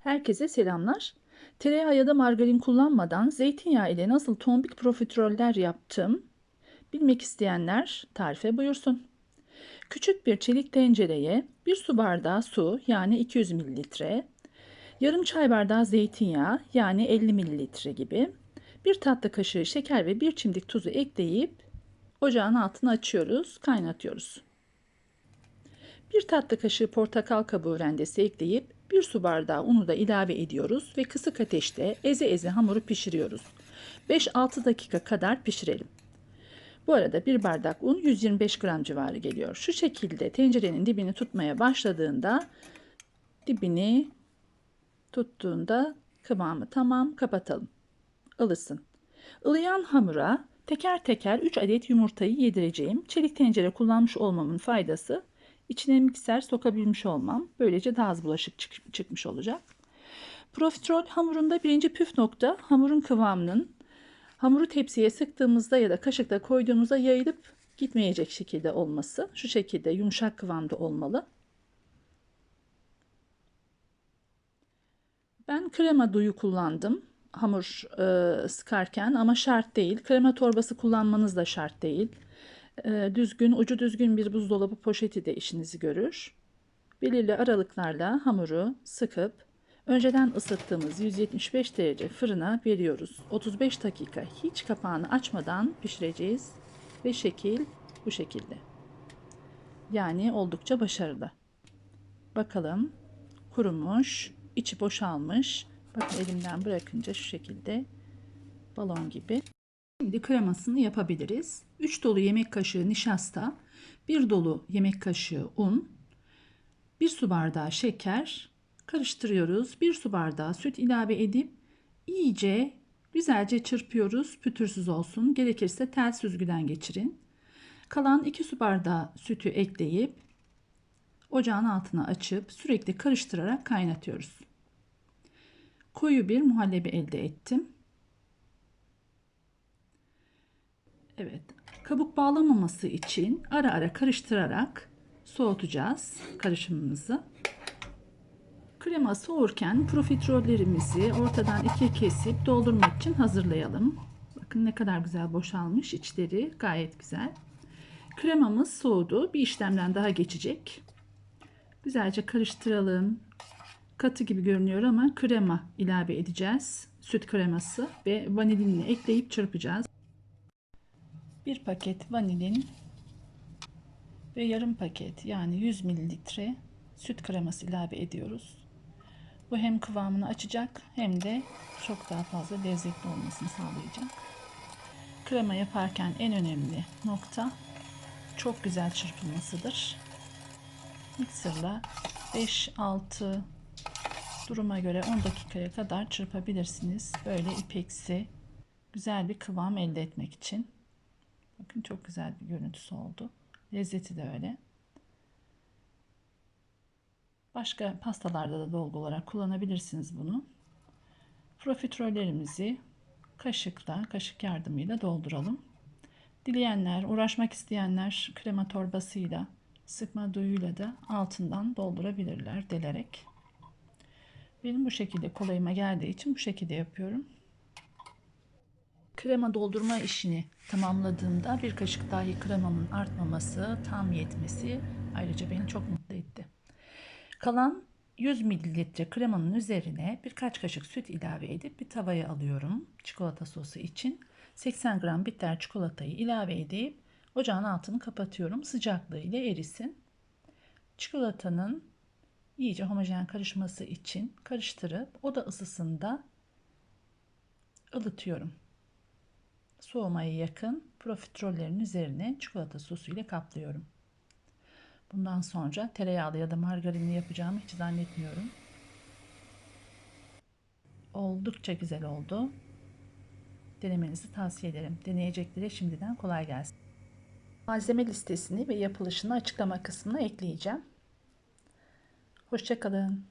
Herkese selamlar. Tereyağı ya da margarin kullanmadan zeytinyağı ile nasıl tombik profiteroller yaptım bilmek isteyenler tarife buyursun. Küçük bir çelik tencereye bir su bardağı su yani 200 mililitre, yarım çay bardağı zeytinyağı yani 50 mililitre gibi, bir tatlı kaşığı şeker ve bir çimdik tuzu ekleyip ocağın altını açıyoruz, kaynatıyoruz. Bir tatlı kaşığı portakal kabuğu rendesi ekleyip bir su bardağı unu da ilave ediyoruz ve kısık ateşte eze eze hamuru pişiriyoruz. 5-6 dakika kadar pişirelim. Bu arada bir bardak un 125 gram civarı geliyor. Şu şekilde tencerenin dibini tutmaya başladığında dibini tuttuğunda kıvamı tamam kapatalım. Ilısın. Ilıyan hamura teker teker 3 adet yumurtayı yedireceğim. Çelik tencere kullanmış olmamın faydası içine mikser sokabilmiş olmam. Böylece daha az bulaşık çık çıkmış olacak. Profiterol hamurunda birinci püf nokta hamurun kıvamının hamuru tepsiye sıktığımızda ya da kaşıkla koyduğumuzda yayılıp gitmeyecek şekilde olması. Şu şekilde yumuşak kıvamda olmalı. Ben krema duyu kullandım hamur e, sıkarken ama şart değil. Krema torbası kullanmanız da şart değil. E, düzgün, ucu düzgün bir buzdolabı poşeti de işinizi görür. Belirli aralıklarla hamuru sıkıp önceden ısıttığımız 175 derece fırına veriyoruz. 35 dakika hiç kapağını açmadan pişireceğiz ve şekil bu şekilde. Yani oldukça başarılı. Bakalım kurumuş, içi boşalmış. Bakın elimden bırakınca şu şekilde balon gibi. Şimdi kremasını yapabiliriz. 3 dolu yemek kaşığı nişasta, 1 dolu yemek kaşığı un, 1 su bardağı şeker karıştırıyoruz. 1 su bardağı süt ilave edip iyice güzelce çırpıyoruz. Pütürsüz olsun. Gerekirse tel süzgüden geçirin. Kalan 2 su bardağı sütü ekleyip ocağın altına açıp sürekli karıştırarak kaynatıyoruz. Koyu bir muhallebi elde ettim. Evet. Kabuk bağlamaması için ara ara karıştırarak soğutacağız karışımımızı. Krema soğurken profiterollerimizi ortadan ikiye kesip doldurmak için hazırlayalım. Bakın ne kadar güzel boşalmış içleri gayet güzel. Kremamız soğudu. Bir işlemden daha geçecek. Güzelce karıştıralım. Katı gibi görünüyor ama krema ilave edeceğiz. Süt kreması ve vanilini ekleyip çırpacağız. Bir paket vanilin ve yarım paket yani 100 mililitre süt kreması ilave ediyoruz. Bu hem kıvamını açacak hem de çok daha fazla lezzetli olmasını sağlayacak. Krema yaparken en önemli nokta çok güzel çırpılmasıdır. Mikserla 5-6 duruma göre 10 dakikaya kadar çırpabilirsiniz. Böyle ipeksi güzel bir kıvam elde etmek için. Bakın çok güzel bir görüntüsü oldu. Lezzeti de öyle. Başka pastalarda da dolgu olarak kullanabilirsiniz bunu. Profiterollerimizi kaşıkla, kaşık yardımıyla dolduralım. Dileyenler, uğraşmak isteyenler krema torbasıyla, sıkma duyuyla da altından doldurabilirler delerek. Benim bu şekilde kolayıma geldiği için bu şekilde yapıyorum. Krema doldurma işini tamamladığımda bir kaşık dahi kremamın artmaması, tam yetmesi ayrıca beni çok mutlu etti. Kalan 100 mililitre kremanın üzerine birkaç kaşık süt ilave edip bir tavaya alıyorum çikolata sosu için. 80 gram bitter çikolatayı ilave edip ocağın altını kapatıyorum. Sıcaklığı ile erisin. Çikolatanın iyice homojen karışması için karıştırıp oda ısısında ılıtıyorum. Soğumaya yakın profiterollerin üzerine çikolata sosu ile kaplıyorum. Bundan sonra tereyağlı ya da margarinli yapacağımı hiç zannetmiyorum. Oldukça güzel oldu. Denemenizi tavsiye ederim. Deneyeceklere şimdiden kolay gelsin. Malzeme listesini ve yapılışını açıklama kısmına ekleyeceğim. Hoşçakalın.